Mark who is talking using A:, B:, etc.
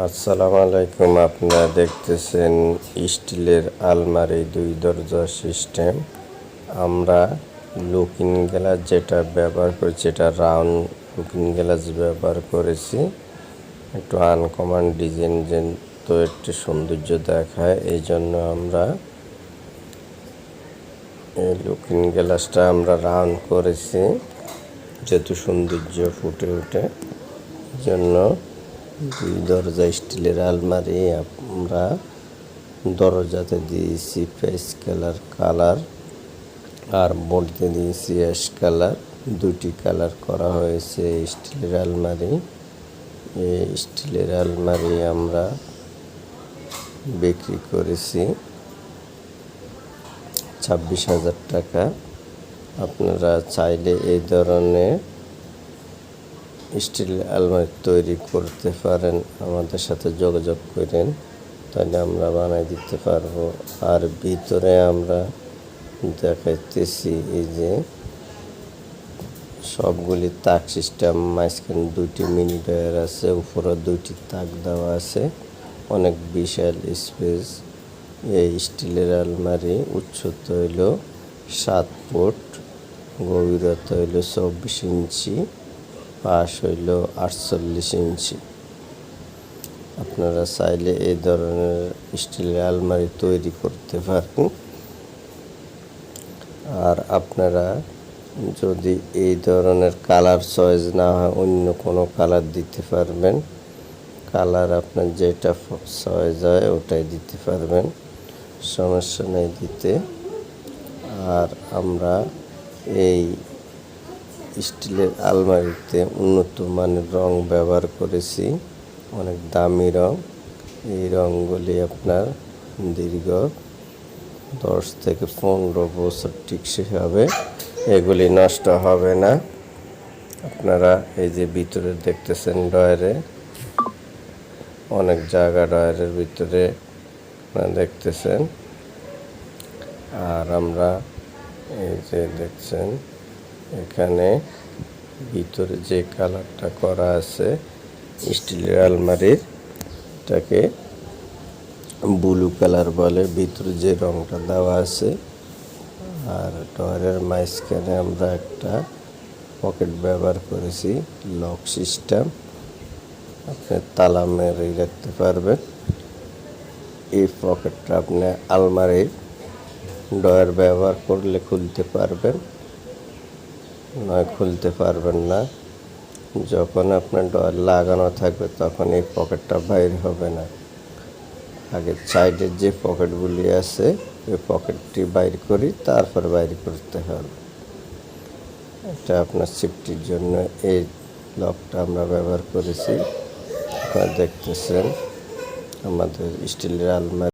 A: আসসালামু আলাইকুম, আপনারা দেখতেছেন স্টিলের আলমারি দুই দরজা সিস্টেম। আমরা লুকিং গ্লাস যেটা ব্যবহার করেছি এটা রাউন্ড লুকিং গ্লাস ব্যবহার করেছি। একটু আনকমন ডিজাইন তো একটু সৌন্দর্য দেখায় এই জন্য আমরা এই লুকিং গ্লাসটা আমরা রাউন্ড করেছি, যেহেতু সৌন্দর্য ফুটে ওঠে। জন্য দুই দরজা স্টিলের আলমারি, আমরা দরজাতে দিয়েছি ফেস কালার কালার আর বলতে দিয়েছি অ্যাশ কালার দুটি কালার করা হয়েছে স্টিলের আলমারি। এই স্টিলের আলমারি আমরা বিক্রি করেছি ছাব্বিশ হাজার টাকা। আপনারা চাইলে এই ধরনের স্টিল আলমারি তৈরি করতে পারেন, আমাদের সাথে যোগাযোগ করেন, তাহলে আমরা বানাই দিতে পারব। আর ভিতরে আমরা দেখাইতেছি এই যে সবগুলি তাক সিস্টেম, মাঝখানে দুইটি মিনি ডয়ার আছে, উপরে দুইটি তাক দেওয়া আছে। অনেক বিশাল স্পেস। এই স্টিলের আলমারি উচ্চতা হইল সাত ফুট, গভীরতা হইল চব্বিশ ইঞ্চি। পাশ হইল আটচল্লিশ ইঞ্চি। আপনারা চাইলে এই ধরনের স্টিলের আলমারি তৈরি করতে পারেন আর আপনারা যদি এই ধরনের কালার চয়েস না হয়, অন্য কোনো কালার দিতে পারবেন। কালার আপনার যেটা চয়েস হয়, ওটাই দিতে পারবেন। সমস্যা নেই দিতে। আর আমরা এই স্টিলের আলমারিতে উন্নত মানের রং ব্যবহার করেছি। অনেক দামি রং। এই রঙগুলি আপনার দীর্ঘ দশ থেকে পনেরো বছর টিকসই হবে। এগুলি নষ্ট হবে না। আপনারা এই যে ভিতরে দেখতেছেন ডয়ারে অনেক জায়গা ডয়ারের ভিতরে দেখতেছেন। আর আমরা এই যে দেখছেন এখানে ভিতরে যে কালারটা করা আছে, স্টিলের আলমারির, এটাকে ব্লু কালার বলে, ভিতরে যে রংটা দেওয়া আছে। আর ডয়ারের মাঝখানে আমরা একটা পকেট ব্যবহার করেছি, লক সিস্টেম। আপনি তালা মেরে রাখতে পারবেন। এই পকেটটা আপনি আলমারির ডয়ার ব্যবহার করলে খুলতে পারবেন। নয়, খুলতে পারবেন না। যখন আপনার ডয়ার লাগানো থাকবে, তখন এই পকেটটা বাইর হবে না। আগে সাইডের যে পকেটগুলি আছে, ওই পকেটটি বাইর করি, তারপর বাইর করতে হবে। এটা আপনার সেফটির জন্য। এই লকটা আমরা ব্যবহার করেছি। আপনারা দেখতেছেন আমাদের স্টিলের আলমারি।